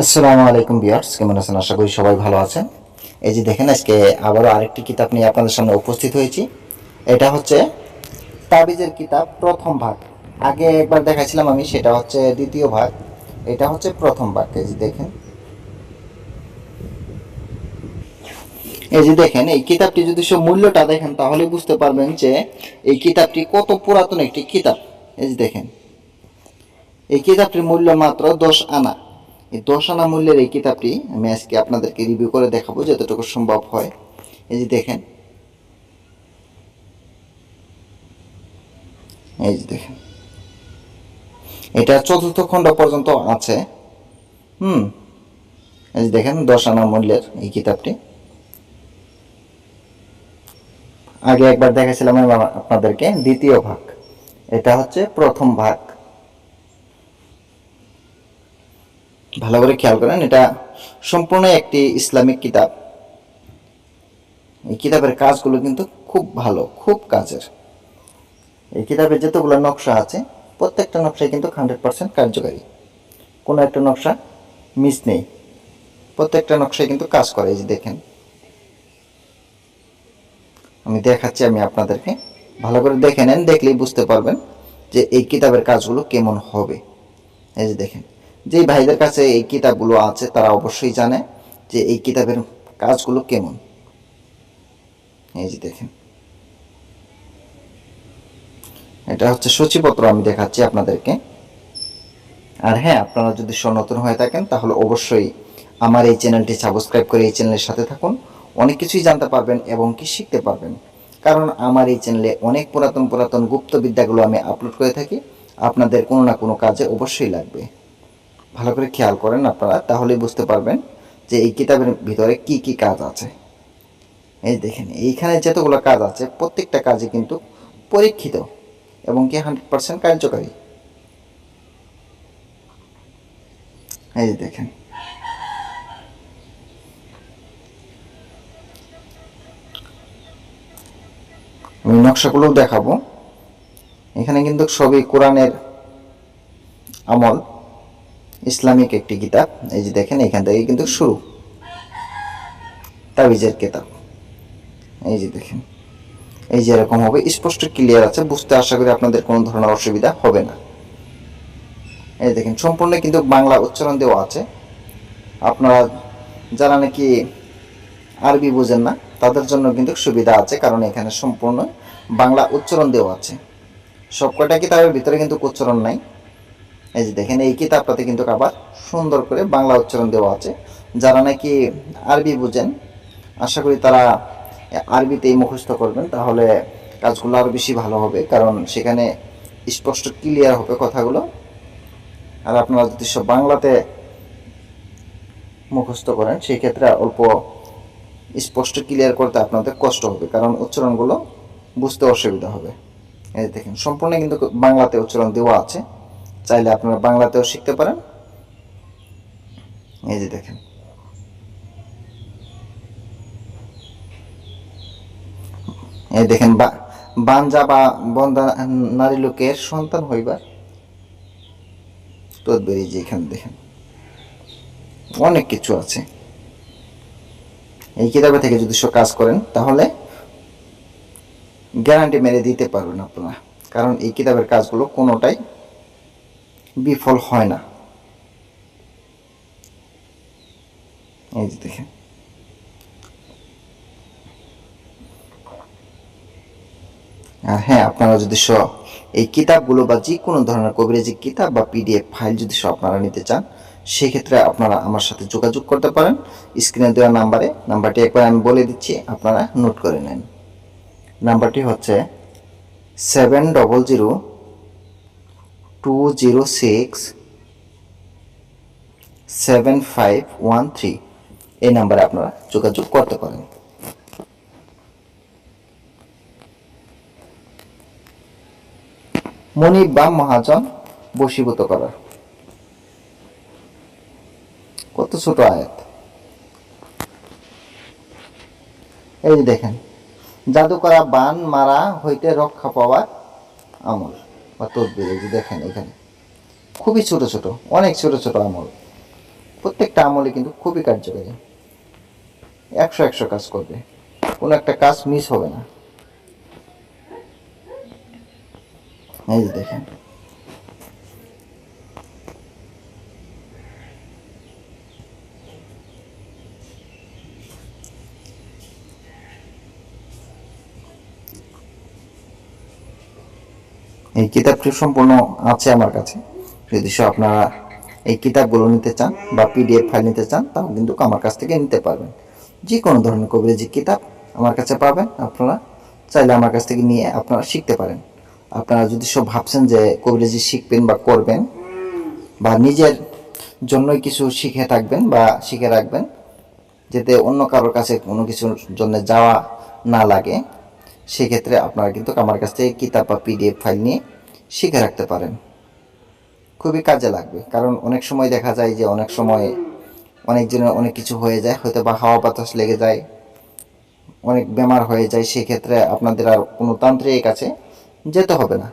আসসালামু আলাইকুম বিয়ার্স কেমন আছেন? আশা করি সবাই ভালো আছেন। এই যে দেখেন, আজকে আবারও আরেকটি কিতাব নিয়ে আপনাদের সামনে উপস্থিত হয়েছি। এটা হচ্ছে তাবিজের কিতাব, প্রথম ভাগ। আগে একবার দেখাইছিলাম আমি, সেটা হচ্ছে দ্বিতীয় ভাগ। এটা হচ্ছে প্রথম ভাগ। এই যে দেখেন। এই যে দেখেন, এই কিতাবটি যদি সে মূল্যটা দেখেন, তাহলে বুঝতে পারবেন যে এই কিতাবটি কত পুরাতন একটি কিতাব। এই যে দেখেন। এই কিতাবটির মূল্য মাত্র দশ আনা। এই দশ আনা মূল্যের এই কিতাবটি আমি আজকে আপনাদেরকে রিভিউ করে দেখাবো যতটুকু সম্ভব হয়। এই যে দেখেন। এই যে দেখেন। এটা চতুর্থ খণ্ড পর্যন্ত আছে। হুম। এই যে দেখেন দশ আনা মূল্যের এই কিতাবটি। আগে একবার দেখাছিলাম আপনাদেরকে দ্বিতীয় ভাগ। এটা হচ্ছে প্রথম ভাগ। ভালো করে খেয়াল করেন, এটা সম্পূর্ণ একটি ইসলামিক কিতাব। এই কিতাবের কাজগুলো কিন্তু খুব ভালো, খুব কাজের। এই কিতাবে যতগুলো নকশা আছে, প্রত্যেকটা নকশাই কিন্তু হান্ড্রেড পারসেন্ট কার্যকারী। কোনো একটা নকশা মিস নেই। প্রত্যেকটা নকশায় কিন্তু কাজ করে, এই যে দেখেন। আমি দেখাচ্ছি, আমি আপনাদেরকে। ভালো করে দেখে নেন, দেখলেই বুঝতে পারবেন যে এই কিতাবের কাজগুলো কেমন হবে। এই যে দেখেন। যেই ভাইদের কাছে এই কিতাবগুলো আছে, তারা অবশ্যই জানে যে এই কিতাবের কাজগুলো কেমন। এই যে দেখেন। এটা হচ্ছে সূচিপত্র আমি দেখাচ্ছি আপনাদেরকে। আর হ্যাঁ আপনারা যদি সনতুন হয়ে থাকেন, তাহলে অবশ্যই আমার এই চ্যানেলটি সাবস্ক্রাইব করে এই চ্যানেলের সাথে থাকুন। অনেক কিছুই জানতে পারবেন এবং কি শিখতে পারবেন। কারণ আমার এই চ্যানেলে অনেক পুরাতন পুরাতন গুপ্ত বিদ্যাগুলো আমি আপলোড করে থাকি। আপনাদের কোনো না কোনো কাজে অবশ্যই লাগবে। ভালো করে খেয়াল করেন আপনারা, তাহলেই বুঝতে পারবেন যে এই কিতাবের ভিতরে কি কি কাজ আছে। এই দেখেন, এইখানে যতগুলো কাজ আছে, প্রত্যেকটা কাজই কিন্তু পরীক্ষিত এবং কি হান্ড্রেড পার্সেন্ট কার্যকারী। এই যে দেখেন। আমি নকশাগুলো দেখাবো। এখানে কিন্তু সবই কোরআনের আমল। ইসলামিক একটি কিতাব। এই যে দেখেন, এখান থেকে কিন্তু শুরু। তাবিজের কিতাব। এই যে দেখেন, এই যে এরকম হবে, স্পষ্ট ক্লিয়ার আছে, বুঝতে আশা করি আপনাদের কোনো ধরনের অসুবিধা হবে না। এই দেখেন, সম্পূর্ণ কিন্তু বাংলা উচ্চারণ দেওয়া আছে। আপনারা যারা নাকি আরবি বোঝেন না, তাদের জন্য কিন্তু সুবিধা আছে, কারণ এখানে সম্পূর্ণ বাংলা উচ্চারণ দেওয়া আছে। সবকটা কিতাবের ভিতরে কিন্তু উচ্চারণ নাই। এই যে দেখেন, এই কিতাবটাতে কিন্তু আবার সুন্দর করে বাংলা উচ্চারণ দেওয়া আছে। যারা নাকি আরবি বুঝেন, আশা করি তারা আরবিতেই মুখস্থ করবেন, তাহলে কাজগুলো আরও বেশি ভালো হবে, কারণ সেখানে স্পষ্ট ক্লিয়ার হবে কথাগুলো। আর আপনারা যদি সব বাংলাতে মুখস্থ করেন সেই ক্ষেত্রে অল্প স্পষ্ট ক্লিয়ার করতে আপনাদের কষ্ট হবে, কারণ উচ্চারণগুলো বুঝতে অসুবিধা হবে। এই দেখেন, সম্পূর্ণ কিন্তু বাংলাতে উচ্চারণ দেওয়া আছে। চাইলে আপনারা বাংলাতেও শিখতে পারেন। এই যে দেখেন। এই দেখেন বাঞ্জা বা বন্দা নারী লোকের সন্তান হইবার তদ্বেরি যে এখানে দেখেন। অনেক কিছু আছে। এই কিতাবে থেকে যদি সব কাজ করেন, তাহলে গ্যারান্টি মেরে দিতে পারবেন আপনারা। কারণ এই কিতাবের কাজগুলো কোনোটাই বিফল হয় না। এই যে দেখেন। আর হ্যাঁ আপনারা যদি স এই কিতাবগুলো বা যে কোনো ধরনের কবিরাজি কিতাব বা পিডিএফ ফাইল যদি সব আপনারা নিতে চান, সেক্ষেত্রে আপনারা আমার সাথে যোগাযোগ করতে পারেন। স্ক্রিনে দেওয়া নাম্বারে, নাম্বারটি একবার আমি বলে দিচ্ছি, আপনারা নোট করে নেন। নাম্বারটি হচ্ছে seven double zero two zero six seven five one three এই নাম্বারে আপনারা যোগাযোগ করতে পারেন। মনিব বা মহাজন বশীভূত করা কত ছোট আয়াত। এই যে দেখেন জাদু করা বান মারা হইতে রক্ষা পাওয়ার আমল। বা তদবির, এই যে দেখেন এখানে। খুবই ছোট ছোট, অনেক ছোট ছোট আমল। প্রত্যেকটা আমলে কিন্তু খুবই কার্যকারী। একশো একশো কাজ করবে। কোনো একটা কাজ মিস হবে না। এই যে দেখেন। এই কিতাবটি সম্পূর্ণ আছে আমার কাছে। যদি আপনারা এই কিতাবগুলো নিতে চান বা পিডিএফ ফাইল নিতে চান তাও কিন্তু আমার কাছ থেকে নিতে পারবেন। যে কোনো ধরনের কবিরাজি কিতাব আমার কাছে পাবেন আপনারা, চাইলে আমার কাছ থেকে নিয়ে আপনারা শিখতে পারেন। আপনারা যদি সব ভাবছেন যে কবিরাজি শিখবেন বা করবেন, বা নিজের জন্যই কিছু শিখে থাকবেন বা শিখে রাখবেন, যাতে অন্য কারোর কাছে কোনো কিছুর জন্য যাওয়া না লাগে সেক্ষেত্রে আপনারা কিন্তু আমার কাছ থেকে কিতাব বা পিডিএফ ফাইল নিয়ে শিখে রাখতে পারেন। খুবই কাজে লাগবে, কারণ অনেক সময় দেখা যায় যে অনেক সময় অনেকজনের অনেক কিছু হয়ে যায়, হয়তো বা হাওয়া বাতাস লেগে যায়, অনেক বেমার হয়ে যায়, সেক্ষেত্রে আপনাদের আর কোনো তান্ত্রিকের কাছে যেতে হবে না।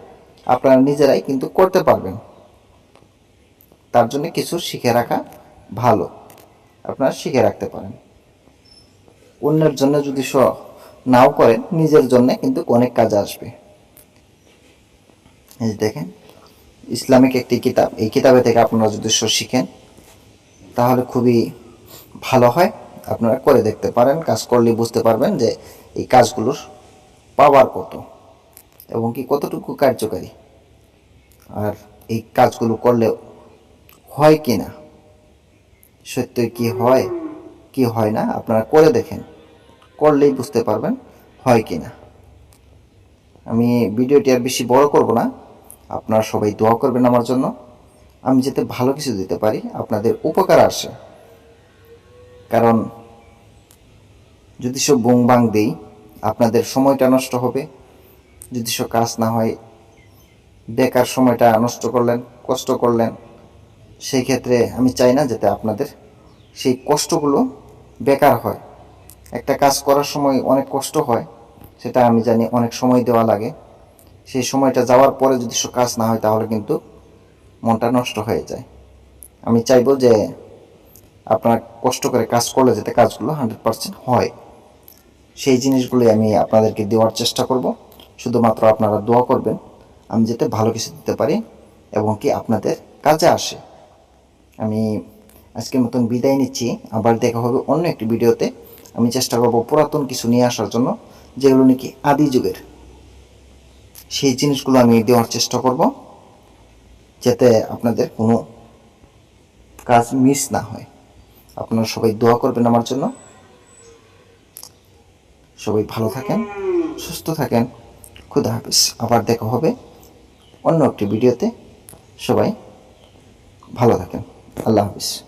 আপনারা নিজেরাই কিন্তু করতে পারবেন। তার জন্য কিছু শিখে রাখা ভালো, আপনারা শিখে রাখতে পারেন। অন্যের জন্য যদি নাও করেন নিজের জন্য কিন্তু অনেক কাজে আসবে। এই দেখেন, ইসলামিক একটি কিতাব। এই কিতাবে থেকে আপনারা যদি শিখেন, তাহলে খুবই ভালো হয়। আপনারা করে দেখতে পারেন, কাজ করলে বুঝতে পারবেন যে এই কাজগুলোর পাওয়ার কত এবং কি কতটুকু কার্যকারী। আর এই কাজগুলো করলে হয় কি না? সত্যই কি হয় কি হয় না? আপনারা করে দেখেন। করলেই বুঝতে পারবেন হয় কি না আমি ভিডিওটি আর বেশি বড় করব না। আপনারা সবাই দোয়া করবেন আমার জন্য। আমি যাতে ভালো কিছু দিতে পারি, আপনাদের উপকার আসে। কারণ যদি সব বুং বাং দিই, আপনাদের সময়টা নষ্ট হবে। যদি সব কাজ না হয়, বেকার সময়টা নষ্ট করলেন, কষ্ট করলেন, সেই ক্ষেত্রে আমি চাই না যাতে আপনাদের সেই কষ্টগুলো বেকার হয়। একটা কাজ করার সময় অনেক কষ্ট হয়, সেটা আমি জানি অনেক সময় দেওয়া লাগে। সেই সময়টা যাওয়ার পরে যদি সে কাজ না হয়, তাহলে কিন্তু মনটা নষ্ট হয়ে যায়। আমি চাইব যে আপনারা কষ্ট করে কাজ করলে যাতে কাজগুলো হান্ড্রেড পার্সেন্ট হয়, সেই জিনিসগুলোই আমি আপনাদেরকে দেওয়ার চেষ্টা করব। শুধুমাত্র আপনারা দোয়া করবেন, আমি যাতে ভালো কিছু দিতে পারি এবং কি আপনাদের কাজে আসে। আমি আজকের মতন বিদায় নিচ্ছি। আবার দেখা হবে অন্য একটি ভিডিওতে। আমি চেষ্টা করব পুরাতন কিছু নিয়ে আসার জন্য, যেগুলো নাকি আদি যুগের। সেই জিনিসগুলো আমি দেওয়ার চেষ্টা করব, যাতে আপনাদের কোনো কাজ মিস না হয়। আপনারা সবাই দোয়া করবেন আমার জন্য। সবাই ভালো থাকেন, সুস্থ থাকেন। খুদা হাফিজ। আবার দেখা হবে অন্য একটি ভিডিওতে। সবাই ভালো থাকেন। আল্লাহ হাফিজ।